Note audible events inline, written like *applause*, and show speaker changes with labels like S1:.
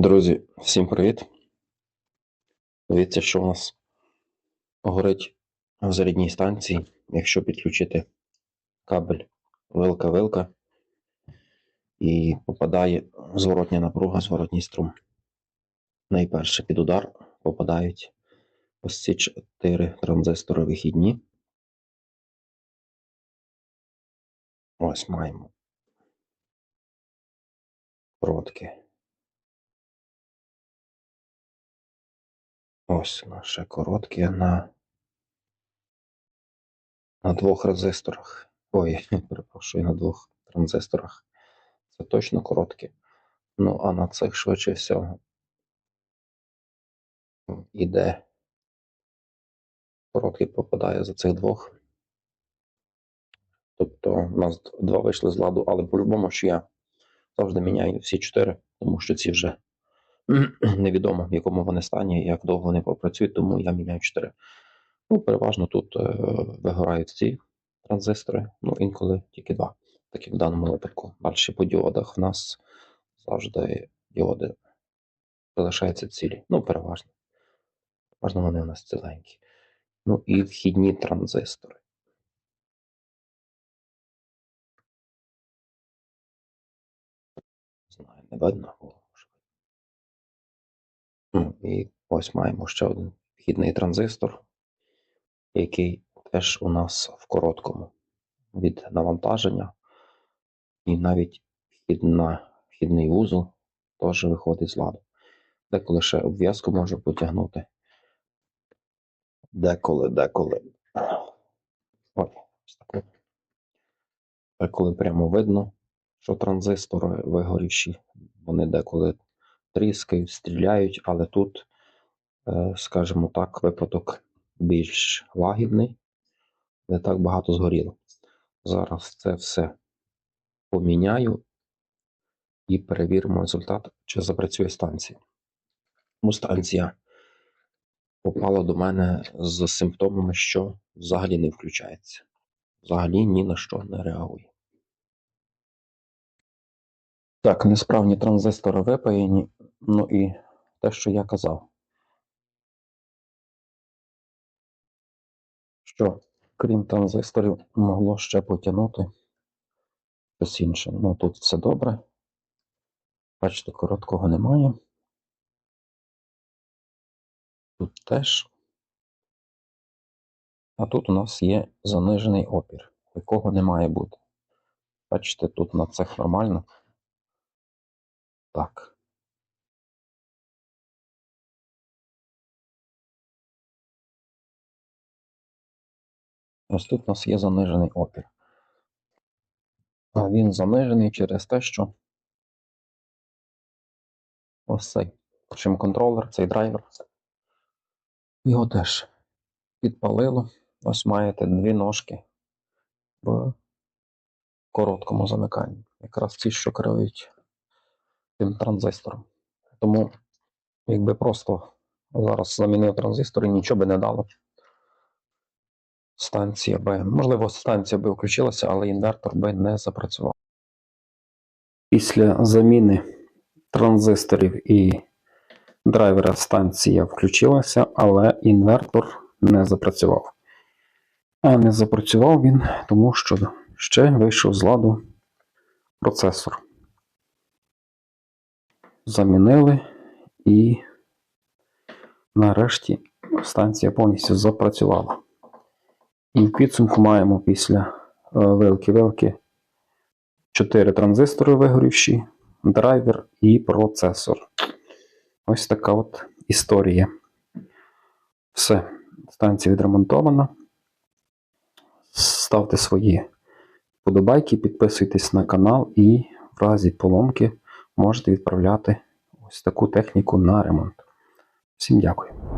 S1: Друзі, всім привіт. Дивіться, що у нас горить в зарядній станції, якщо підключити кабель вилка-вилка і попадає зворотня напруга, зворотній струм. Найперше під удар попадають ось ці чотири транзистори вихідні. Ось маємо проводки. Ось наше коротке на, на двох резисторах. Ой, *laughs* перепрошую, на двох транзисторах. Це точно коротке. Ну, а на цих швидше всього іде. Короткий попадає за цих двох. Тобто у нас два вийшли з ладу, але по-любому, що я завжди міняю всі чотири, тому що ці вже *clears throat* невідомо в якому вони стані, як довго вони попрацюють, тому я міняю 4. Ну, переважно тут е, вигорають ці транзистори, ну інколи тільки два, так як в даному випадку. Далі по діодах в нас завжди діоди залишаються цілі. Ну, переважно. Переважно вони у нас ціленькі. Ну і вхідні транзистори. Знаю, не видно. Ну, І ось маємо ще один вхідний транзистор, який теж у нас в короткому від навантаження, і навіть вхідна, вхідний вузол теж виходить з ладу. Деколи ще обв'язку може потягнути. Деколи, деколи. Ой. Деколи прямо видно, що транзистори вигорівші, вони деколи тріскають, стріляють, але тут, е, скажімо так, випадок більш лагідний, не так багато згоріло. Зараз це все поміняю і перевіримо результат, чи запрацює станція. Тому станція попала до мене з симптомами, що взагалі не включається. Взагалі ні на що не реагує. Так, несправні транзистори випаяні, ну і те, що я казав. Що, крім транзисторів, могло ще потягнути щось інше. Ну, тут все добре. Бачите, короткого немає. Тут теж. А тут у нас є занижений опір, якого не має бути. Бачите, тут на цех нормально. Так. Ось тут у нас є занижений опір. А він занижений через те, що ось цей чим контролер, цей драйвер. Його теж підпалило. Ось маєте дві ножки в короткому замиканні. Якраз ці, що керують тим транзистором. Тому, якби просто зараз замінив транзистор і нічого би не дало. Станція би, можливо, станція би включилася, але інвертор би не запрацював. Після заміни транзисторів і драйвера станція включилася, але інвертор не запрацював. А не запрацював він, тому що ще вийшов з ладу процесор. Замінили і нарешті станція повністю запрацювала. І в підсумку маємо після вилки-вилки 4 транзистори вигорівші, драйвер і процесор. Ось така от історія. Все, станція відремонтована. Ставте свої подобайки, підписуйтесь на канал і в разі поломки можете відправляти ось таку техніку на ремонт. Всім дякую.